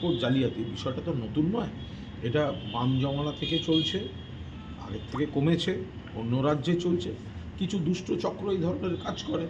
Passport জালিয়াতি বিষয়টা তো নতুন নয়। এটা বাম জমানা থেকে চলছে আগের থেকে কমেছে অন্য রাজ্যে চলছে। কিছু দুষ্ট চক্র এই ধরনের কাজ করে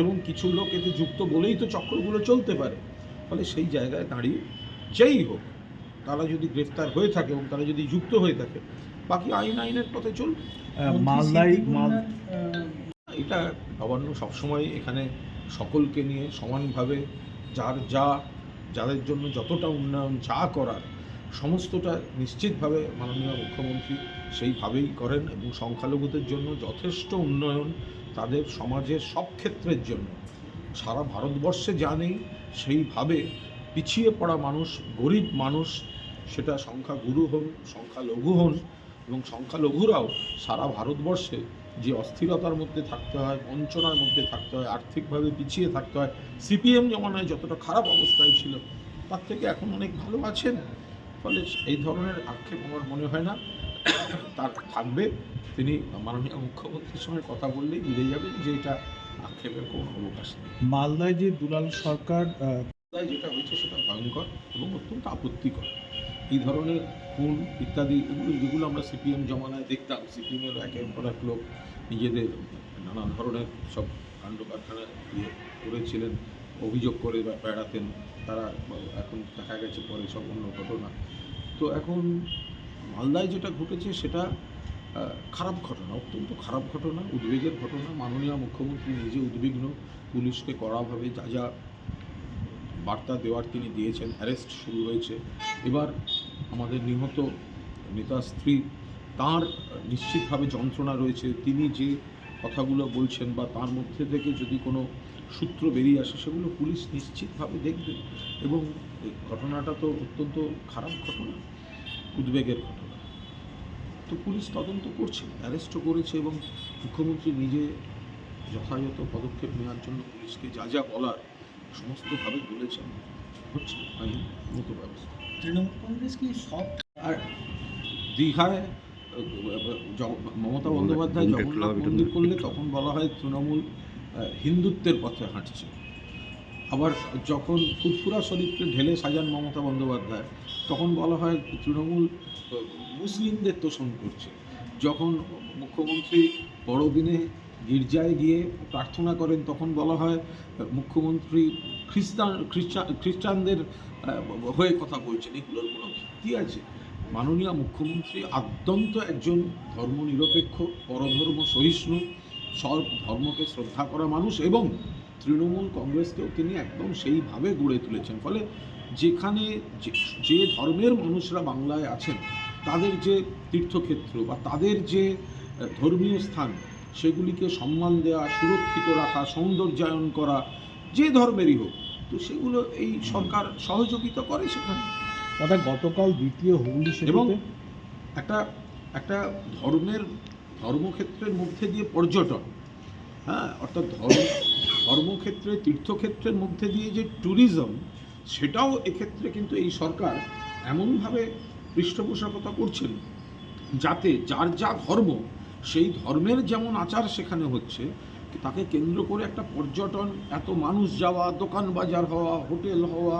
এবং কিছু লোক এতে যুক্ত বলেই তো চক্রগুলো চলতে পারে। ফলে সেই জায়গায় দাঁড়িয়ে যেই হোক তারা যদি গ্রেফতার হয়ে থাকে এবং তারা যদি যুক্ত হয়ে থাকে বাকি আইন আইনের পথে মাল এটা নবান্ন সবসময় এখানে সকলকে নিয়ে সমানভাবে যার যা যাদের জন্য যতটা উন্নয়ন যা করার সমস্তটা নিশ্চিতভাবে মাননীয় মুখ্যমন্ত্রী সেইভাবেই করেন এবং সংখ্যালঘুদের জন্য যথেষ্ট উন্নয়ন তাদের সমাজের সব ক্ষেত্রের জন্য। সারা ভারতবর্ষে যা নেই, সেইভাবে পিছিয়ে পড়া মানুষ, গরিব মানুষ, সেটা সংখ্যাগুরু হন, সংখ্যালঘু হন এবং সংখ্যালঘুরাও সারা ভারতবর্ষে যে অস্থিরতার মধ্যে থাকতে হয় বঞ্চনার মধ্যে থাকতে হয় আর্থিকভাবে পিছিয়ে থাকতে হয় সিপিএম জমানায় যতটা খারাপ অবস্থায় ছিল তার থেকে এখন অনেক ভালো আছেন। ফলে এই ধরনের আক্ষেপ আমার মনে হয় না। তার থাকবে। তিনি মাননীয় মুখ্যমন্ত্রীর সঙ্গে কথা বললেই বুঝে যাবেন যে এটা আক্ষেপের কোনো অবকাশ নেই। মালদায় যে দুলাল সরকার তাই যেটা হয়েছে সেটা ভয়ঙ্কর এবং অত্যন্ত আপত্তিকর। এই ধরনের খুন ইত্যাদি, এগুলো যেগুলো আমরা সিপিএম জমানায় দেখতাম, সিপিএমের একের পর এক লোক নিজেদের নানান ধরনের সব কাণ্ড কারখানা ইয়ে করেছিলেন, অভিযোগ করে বা বেড়াতেন, তারা এখন দেখা গেছে পরে সব অন্য ঘটনা। তো এখন মালদায় যেটা ঘটেছে সেটা খারাপ ঘটনা, অত্যন্ত খারাপ ঘটনা, উদ্বেগের ঘটনা। মাননীয় মুখ্যমন্ত্রী নিজে উদ্বিগ্ন, পুলিশকে কড়াভাবে যা যা বার্তা দেওয়ার তিনি দিয়েছেন, অ্যারেস্ট শুরু হয়েছে। এবার আমাদের নিহত নেতা স্ত্রী, তার নিশ্চিতভাবে যন্ত্রণা রয়েছে। তিনি যে কথাগুলো বলছেন বা তার মধ্যে থেকে যদি কোনো সূত্র বেরিয়ে আসে, সেগুলো পুলিশ নিশ্চিতভাবে দেখবে এবং ঘটনাটা তো অত্যন্ত খারাপ ঘটনা, উদ্বেগের ঘটনা। তো পুলিশ তদন্ত করছে, অ্যারেস্টও করেছে এবং মুখ্যমন্ত্রী নিজে যথাযথ পদক্ষেপ নেওয়ার জন্য পুলিশকে যা যা বলার সমস্তভাবে বলেছেন, হচ্ছে আইন মতো ব্যবস্থা। তৃণমূল কংগ্রেস কি সব আর দীঘায় মমতা বন্দ্যোপাধ্যায় জগন্নাথ মন্দির করলে তখন বলা হয় তৃণমূল হিন্দুত্বের পথে হাঁটছে। আবার যখন ফুরফুরা শরীফকে ঢেলে সাজান মমতা বন্দ্যোপাধ্যায় তখন বলা হয় তৃণমূল মুসলিমদের তোষণ করছে। যখন মুখ্যমন্ত্রী বড়দিনে গির্জায় গিয়ে প্রার্থনা করেন তখন বলা হয় মুখ্যমন্ত্রী খ্রিস্টান খ্রিস্টান খ্রিস্টানদের হয়ে কথা বলছেন, এগুলোর কোনো ভিত্তি আছে? মাননীয় মুখ্যমন্ত্রী আদ্যন্ত একজন ধর্মনিরপেক্ষ, পরধর্ম সহিষ্ণু, সব ধর্মকে শ্রদ্ধা করা মানুষ এবং তৃণমূল কংগ্রেসকেও তিনি একদম সেইভাবে গড়ে তুলেছেন। ফলে যেখানে যে ধর্মের মানুষরা বাংলায় আছেন, তাদের যে তীর্থক্ষেত্র বা তাদের যে ধর্মীয় স্থান, সেগুলিকে সম্মান দেওয়া সুরক্ষিত রাখা, সৌন্দর্যায়ন করা যে ধর্মেরই হোক তো সেগুলো এই সরকার সহযোগিতা করে সেখানে। দাদা গতকাল দ্বিতীয় হুগলি এবং একটা একটা ধর্মের ধর্মক্ষেত্রের মধ্যে দিয়ে পর্যটন হ্যাঁ অর্থাৎ ধর্ম ধর্মক্ষেত্রে তীর্থক্ষেত্রের মধ্যে দিয়ে যে ট্যুরিজম সেটাও এক্ষেত্রে কিন্তু এই সরকার এমনভাবে পৃষ্ঠপোষকতা করছেন যাতে যার যা ধর্ম সেই ধর্মের যেমন আচার সেখানে হচ্ছে তাকে কেন্দ্র করে একটা পর্যটন, এত মানুষ যাওয়া, দোকান বাজার হওয়া, হোটেল হওয়া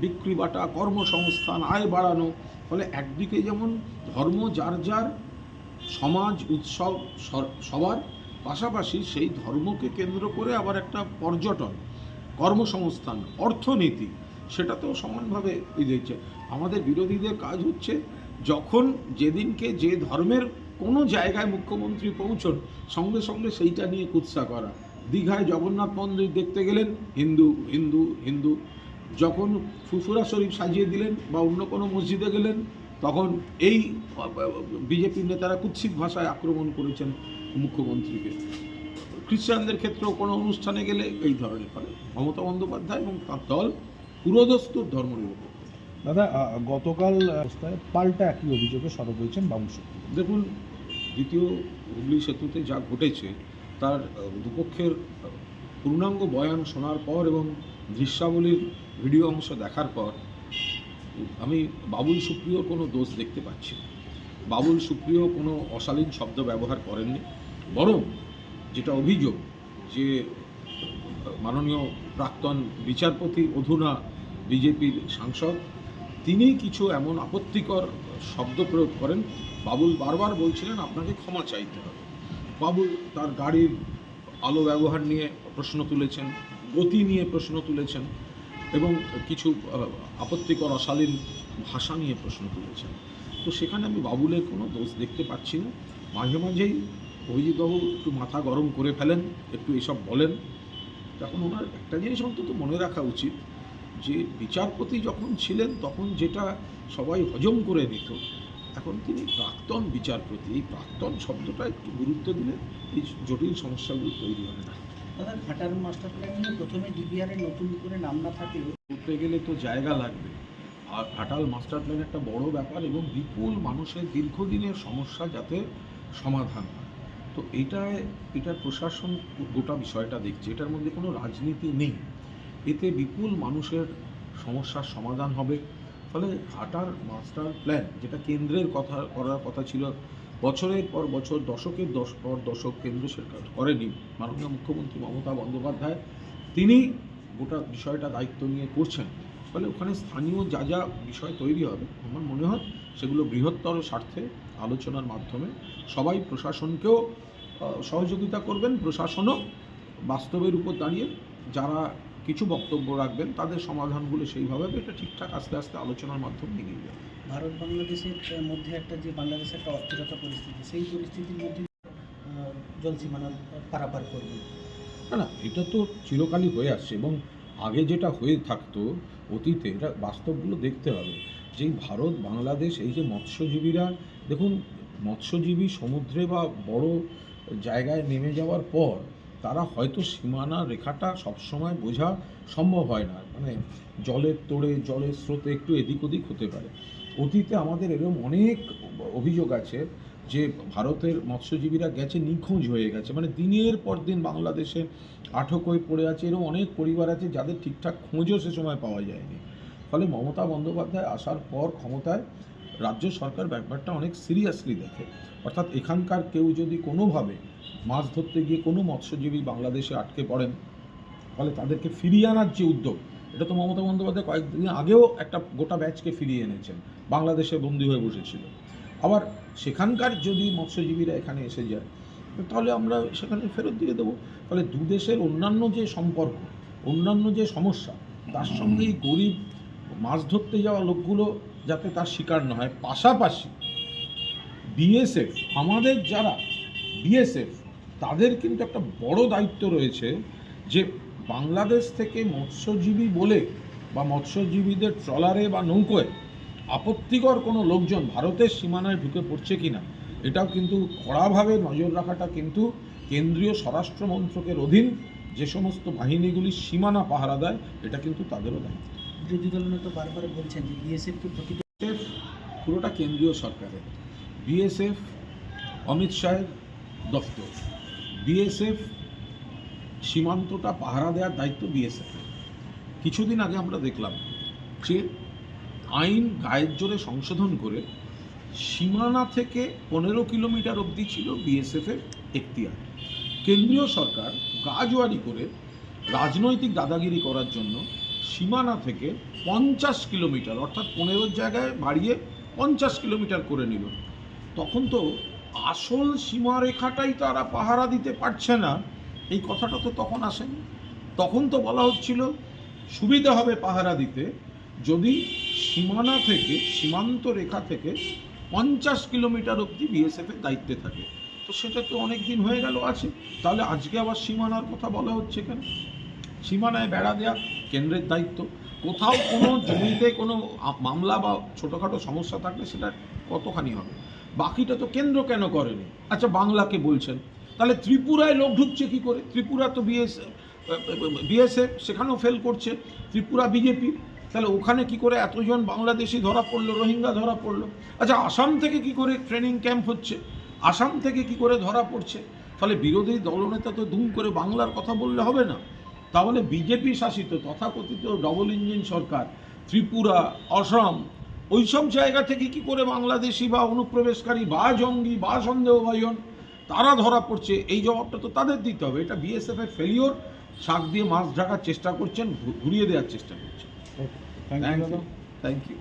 বিক্রি বাটা, কর্মসংস্থান, আয় বাড়ানো, ফলে একদিকে যেমন ধর্ম, যার যার সমাজ, উৎসব সবার পাশাপাশি সেই ধর্মকে কেন্দ্র করে আবার একটা পর্যটন, কর্মসংস্থান, অর্থনীতি সেটা তো সমানভাবে দিচ্ছে আমাদের বিরোধীদের কাজ হচ্ছে যখন যেদিনকে যে ধর্মের কোনো জায়গায় মুখ্যমন্ত্রী পৌঁছন সঙ্গে সঙ্গে সেইটা নিয়ে কুৎসা করা। দীঘায় জগন্নাথ মন্দির দেখতে গেলেন হিন্দু হিন্দু হিন্দু। যখন ফুফুরা শরীফ সাজিয়ে দিলেন বা অন্য কোনো মসজিদে গেলেন তখন এই বিজেপির নেতারা কুৎসিত ভাষায় আক্রমণ করেছেন মুখ্যমন্ত্রীকে। খ্রিস্টানদের ক্ষেত্রেও কোনো অনুষ্ঠানে গেলে এই ধরনের ফলে। মমতা বন্দ্যোপাধ্যায় এবং তার দল পুরোদস্তুর ধর্মনিরপেক্ষ। দাদা গতকাল পাল্টা একই অভিযোগে সরব হয়েছেন বাবু দেখুন দ্বিতীয় হুগলি সেতুতে যা ঘটেছে, তার দুপক্ষের পূর্ণাঙ্গ বয়ান শোনার পর এবং দৃশ্যাবলীর ভিডিও অংশ দেখার পর, আমি বাবুল সুপ্রিয়র কোনো দোষ দেখতে পাচ্ছি বাবুল সুপ্রিয় কোনো অশালীন শব্দ ব্যবহার করেননি, বরং যেটা অভিযোগ যে মাননীয় প্রাক্তন বিচারপতি অধুনা বিজেপির সাংসদ তিনি কিছু এমন আপত্তিকর শব্দ প্রয়োগ করেন। বাবুল বারবার বলছিলেন, আপনাকে ক্ষমা চাইতে হবে। বাবুল তার গাড়ির আলো ব্যবহার নিয়ে প্রশ্ন তুলেছেন, গতি নিয়ে প্রশ্ন তুলেছেন এবং কিছু আপত্তিকর, অশালীন ভাষা নিয়ে প্রশ্ন তুলেছেন। তো সেখানে আমি বাবুলের কোনো দোষ দেখতে পাচ্ছি না। মাঝে মাঝেই অভিজিৎবাবু একটু মাথা গরম করে ফেলেন, একটু এসব বলেন। তখন ওনার একটা জিনিস অন্তত মনে রাখা উচিত যে বিচারপতি যখন ছিলেন তখন যেটা সবাই হজম করে নিত এখন তিনি প্রাক্তন বিচারপতি। এই প্রাক্তন শব্দটা একটু গুরুত্ব দিলে এই জটিল সমস্যাগুলো তৈরি হবে না। দাদা ঘাটার মাস্টার প্ল্যান নিয়ে প্রথমে ডিবিআর নতুন করে নাম না থাকলেও করতে গেলে তো জায়গা লাগবে। আর ঘাটাল মাস্টার প্ল্যান একটা বড় ব্যাপার এবং বিপুল মানুষের দীর্ঘদিনের সমস্যা যাতে সমাধান হয়। তো এটায় এটার প্রশাসন গোটা বিষয়টা দেখছে। এটার মধ্যে কোনো রাজনীতি নেই। এতে বিপুল মানুষের সমস্যার সমাধান হবে। ফলে ঘাটার মাস্টার প্ল্যান, যেটা কেন্দ্রের কথা, করার কথা ছিল, বছরের পর বছর, দশকের দশ, পর দশক কেন্দ্র সরকার করেনি। মাননীয় মুখ্যমন্ত্রী মমতা বন্দ্যোপাধ্যায়, তিনি গোটা বিষয়টা দায়িত্ব নিয়ে করছেন। ফলে ওখানে স্থানীয় যা যা বিষয় তৈরি হবে, আমার মনে হয় সেগুলো বৃহত্তর স্বার্থে আলোচনার মাধ্যমে সবাই প্রশাসনকেও সহযোগিতা করবেন। প্রশাসনও বাস্তবের উপর দাঁড়িয়ে যারা কিছু বক্তব্য রাখবেন তাদের সমাধানগুলো সেইভাবে। এটা ঠিকঠাক আস্তে আস্তে আলোচনার মাধ্যমে এগিয়ে যাবে ভারত বাংলাদেশের মধ্যে একটা যে বাংলাদেশের একটা অস্থিরতা পরিস্থিতি সেই পরিস্থিতির মধ্যে আহ, জল সীমানা পারাপার করবে না না এটা তো চিরকালই হয়ে আসছে এবং আগে যেটা হয়ে থাকতো অতীতে এটা বাস্তবগুলো দেখতে হবে যে এই ভারত বাংলাদেশ এই যে মৎস্যজীবীরা দেখুন মৎস্যজীবী সমুদ্রে বা বড় জায়গায় নেমে যাওয়ার পর তারা হয়তো সীমানা রেখাটা সবসময় বোঝা সম্ভব হয় না। মানে জলের তোড়ে, জলের স্রোতে একটু এদিক ওদিক হতে পারে। অতীতে আমাদের এরকম অনেক অভিযোগ আছে যে ভারতের মৎস্যজীবীরা গেছে নিখোঁজ হয়ে গেছে। মানে দিনের পর দিন বাংলাদেশে আটক হয়ে পড়ে আছে এরকম অনেক পরিবার আছে যাদের ঠিকঠাক খোঁজও সে সময় পাওয়া যায়নি। ফলে মমতা বন্দ্যোপাধ্যায় আসার পর ক্ষমতায় রাজ্য সরকার ব্যাপারটা অনেক সিরিয়াসলি দেখে। অর্থাৎ এখানকার কেউ যদি কোনোভাবে মাছ ধরতে গিয়ে কোনো মৎস্যজীবী বাংলাদেশে আটকে পড়েন ফলে তাদেরকে ফিরিয়ে আনার যে উদ্যোগ, এটা তো মমতা বন্দ্যোপাধ্যায় কয়েকদিন আগেও একটা গোটা ব্যাচকে ফিরিয়ে এনেছেন, বাংলাদেশে বন্দী হয়ে বসেছিল। আবার সেখানকার যদি মৎস্যজীবীরা এখানে এসে যায়, তাহলে আমরা সেখানে ফেরত দিয়ে দেবো। ফলে দু দেশের অন্যান্য যে সম্পর্ক, অন্যান্য যে সমস্যা, তার সঙ্গে এই গরিব, মাছ ধরতে যাওয়া লোকগুলো যাতে তার শিকার না হয়। পাশাপাশি বিএসএফ, আমাদের যারা বিএসএফ, তাদের কিন্তু একটা বড় দায়িত্ব রয়েছে যে বাংলাদেশ থেকে মৎস্যজীবী বলে বা মৎস্যজীবীদের ট্রলারে বা নৌকোয় আপত্তিকর কোনো লোকজন ভারতের সীমানায় ঢুকে পড়ছে কিনা, এটাও কিন্তু কড়াভাবে নজর রাখাটা কিন্তু কেন্দ্রীয় স্বরাষ্ট্র মন্ত্রকের অধীন যে সমস্ত বাহিনীগুলি সীমানা পাহারা দেয়, এটা কিন্তু তাদেরও দায়িত্ব। বিরোধী দল নেতা বারবার বলছেন যে বিএসএফকে বিএসএফ পুরোটা কেন্দ্রীয় সরকারের। বিএসএফ অমিত শাহের দপ্তর বিএসএফ সীমান্তটা পাহারা দেওয়ার দায়িত্ব বিএসএফের কিছুদিন আগে আমরা দেখলাম যে আইন গায়ের জোরে সংশোধন করে সীমানা থেকে পনেরো কিলোমিটার অবধি ছিল বিএসএফের এখতিয়ার। কেন্দ্রীয় সরকার গাজোয়ারি করে রাজনৈতিক দাদাগিরি করার জন্য সীমানা থেকে পঞ্চাশ কিলোমিটার, অর্থাৎ পনেরোর জায়গায় বাড়িয়ে পঞ্চাশ কিলোমিটার করে নিল। তখন তো আসল সীমারেখাটাই তারা পাহারা দিতে পারছে না। এই কথাটা তো তখন আসেনি। তখন তো বলা হচ্ছিল, সুবিধা হবে পাহারা দিতে যদি সীমানা থেকে, সীমান্ত রেখা থেকে পঞ্চাশ কিলোমিটার অবধি বিএসএফের দায়িত্বে থাকে। তো সেটা তো অনেক দিন হয়ে গেল, আছে। তাহলে আজকে আবার সীমানার কথা বলা হচ্ছে কেন? সীমানায় বেড়া দেওয়া কেন্দ্রের দায়িত্ব। কোথাও কোনো জমিতে কোনো মামলা বা ছোটোখাটো সমস্যা থাকলে সেটা কতখানি হবে? বাকিটা তো কেন্দ্র কেন করেনি? আচ্ছা বাংলাকে বলছেন। তাহলে ত্রিপুরায় লোক ঢুকছে কী করে? ত্রিপুরা তো বিএস, বিএসএফ সেখানেও ফেল করছে, ত্রিপুরা বিজেপি তাহলে ওখানে কি করে এতজন বাংলাদেশি ধরা পড়ল, রোহিঙ্গা ধরা পড়ল? আচ্ছা আসাম থেকে কি করে ট্রেনিং ক্যাম্প হচ্ছে? আসাম থেকে কি করে ধরা পড়ছে? ফলে বিরোধী দলনেতা তো দুম করে বাংলার কথা বললে হবে না। তাহলে বিজেপি শাসিত তথাকথিত ডবল ইঞ্জিন সরকার ত্রিপুরা অসম ওইসব জায়গা থেকে কি করে বাংলাদেশি বা অনুপ্রবেশকারী বা জঙ্গি বা সন্দেহভাজন তারা ধরা পড়ছে? এই জবাবটা তো তাদের দিতে হবে। এটা বিএসএফ এর ফেলিওর শাক দিয়ে মাছ ঢাকার চেষ্টা করছেন ঘুরিয়ে দেওয়ার চেষ্টা করছেন। Thank you thank you